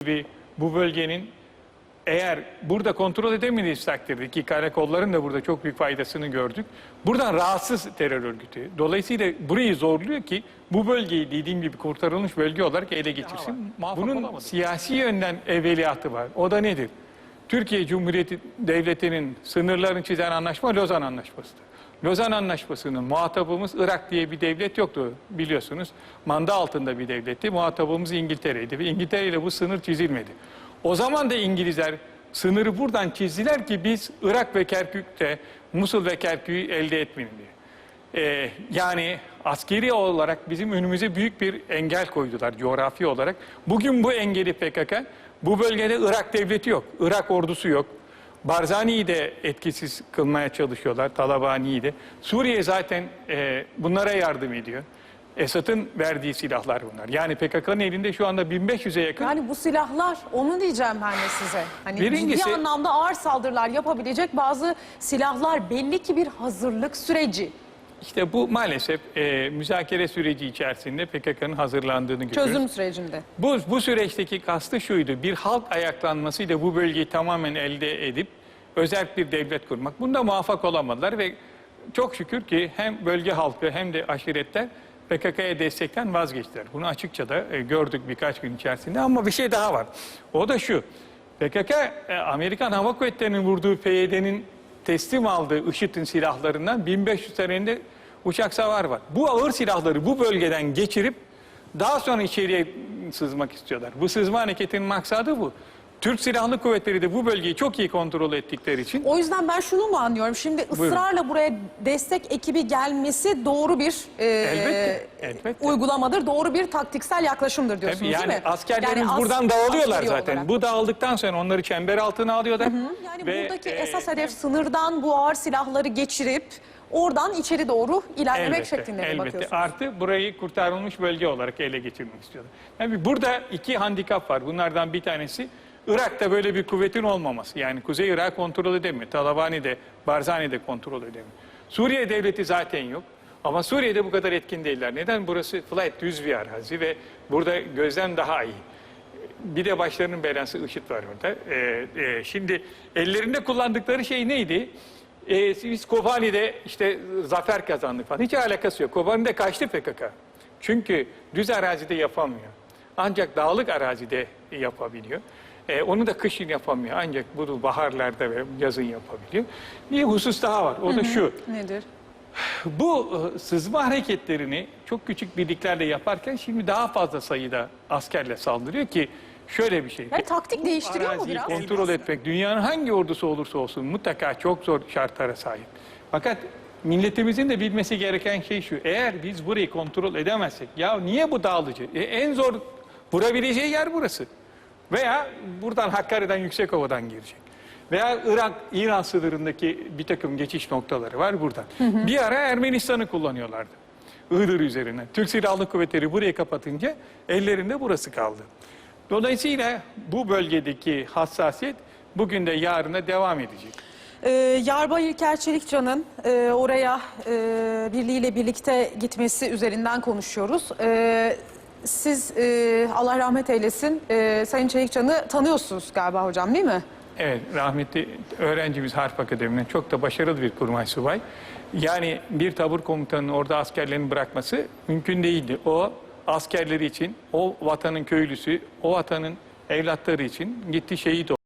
gibi bu bölgenin eğer burada kontrol edemediğimiz takdirde ki karakolların da burada çok büyük faydasını gördük. Buradan rahatsız terör örgütü. Dolayısıyla burayı zorluyor ki bu bölgeyi dediğim gibi kurtarılmış bölge olarak ele geçirsin. Bunun olamadı. siyasi yönden evveliyatı var. O da nedir? Türkiye Cumhuriyeti Devleti'nin sınırlarını çizen anlaşma Lozan Anlaşması'dır. Lozan Anlaşması'nın muhatabımız Irak diye bir devlet yoktu biliyorsunuz. Manda altında bir devletti. Muhatabımız İngiltere'ydi ve İngiltere ile bu sınır çizilmedi. O zaman da İngilizler sınırı buradan çizdiler ki biz Irak ve Kerkük'te Musul ve Kerkük'ü elde etmeyelim diye. Ee, yani askeri olarak bizim önümüze büyük bir engel koydular coğrafi olarak. Bugün bu engeli PKK, bu bölgede Irak devleti yok, Irak ordusu yok. Barzani'yi de etkisiz kılmaya çalışıyorlar, Talabani'yi de. Suriye zaten e, bunlara yardım ediyor. Esad'ın verdiği silahlar bunlar. Yani PKK'nın elinde şu anda 1500'e yakın Yani bu silahlar onu diyeceğim ben de size. Hani Birincisi- ciddi anlamda ağır saldırılar yapabilecek bazı silahlar belli ki bir hazırlık süreci. İşte bu maalesef e, müzakere süreci içerisinde PKK'nın hazırlandığını görüyoruz. Çözüm sürecinde. Bu, bu süreçteki kastı şuydu. Bir halk ayaklanmasıyla bu bölgeyi tamamen elde edip özel bir devlet kurmak. Bunda muvaffak olamadılar ve çok şükür ki hem bölge halkı hem de aşiretler PKK'ya destekten vazgeçtiler. Bunu açıkça da e, gördük birkaç gün içerisinde ama bir şey daha var. O da şu. PKK e, Amerikan Hava Kuvvetleri'nin vurduğu PYD'nin teslim aldığı IŞİD'in silahlarından 1500 tanede uçak savar var. Bu ağır silahları bu bölgeden geçirip daha sonra içeriye sızmak istiyorlar. Bu sızma hareketinin maksadı bu. Türk Silahlı Kuvvetleri de bu bölgeyi çok iyi kontrol ettikleri için O yüzden ben şunu mu anlıyorum? Şimdi ısrarla buraya destek ekibi gelmesi doğru bir e, Elbette, elbette. uygulamadır. Doğru bir taktiksel yaklaşımdır diyorsunuz Tabii yani değil mi? askerlerimiz Yani as- buradan dağılıyorlar zaten. olarak. Bu dağıldıktan sonra onları çember altına alıyorlar. Yani Ve, buradaki e, esas hedef sınırdan bu ağır silahları geçirip oradan içeri doğru ilerlemek Elbette, şeklinde elbette. bakıyorsunuz? Artı burayı kurtarılmış bölge olarak ele geçirmek istiyorlar. Yani burada iki handikap var. Bunlardan bir tanesi Irak'ta böyle bir kuvvetin olmaması. Yani Kuzey Irak kontrol edemiyor. Talabani de, Barzani de kontrol edemiyor. Suriye devleti zaten yok. Ama Suriye'de bu kadar etkin değiller. Neden? Burası flight düz bir arazi ve burada gözlem daha iyi. Bir de başlarının belası IŞİD var orada. Ee, e, şimdi ellerinde kullandıkları şey neydi? Ee, biz Kobani'de işte zafer kazandık falan. Hiç alakası yok. Kobani'de kaçtı PKK. Çünkü düz arazide yapamıyor. Ancak dağlık arazide yapabiliyor. Ee, onu da kışın yapamıyor. Ancak bunu baharlarda ve yazın yapabiliyor. Bir husus daha var. O da şu. Nedir? Bu e, sızma hareketlerini çok küçük birliklerle yaparken şimdi daha fazla sayıda askerle saldırıyor ki şöyle bir şey. Yani taktik değiştiriyor mu Araziyi biraz? kontrol etmek dünyanın hangi ordusu olursa olsun mutlaka çok zor şartlara sahip. Fakat milletimizin de bilmesi gereken şey şu. Eğer biz burayı kontrol edemezsek ya niye bu dağılıcı? E, en zor vurabileceği yer burası. Veya buradan Hakkari'den Yüksekova'dan girecek. Veya Irak, İran sınırındaki bir takım geçiş noktaları var buradan. Bir ara Ermenistan'ı kullanıyorlardı. Iğdır üzerine. Türk Silahlı Kuvvetleri burayı kapatınca ellerinde burası kaldı. Dolayısıyla bu bölgedeki hassasiyet bugün de yarına devam edecek. Ee, Yarbay İlker Çelikcan'ın e, oraya e, birliğiyle birlikte gitmesi üzerinden konuşuyoruz. Ee, siz e, Allah rahmet eylesin e, Sayın Çelikcan'ı tanıyorsunuz galiba hocam değil mi? Evet, rahmetli öğrencimiz Harp Akademi'nin çok da başarılı bir kurmay subay. Yani bir tabur komutanının orada askerlerini bırakması mümkün değildi. O askerleri için, o vatanın köylüsü, o vatanın evlatları için gitti şehit oldu.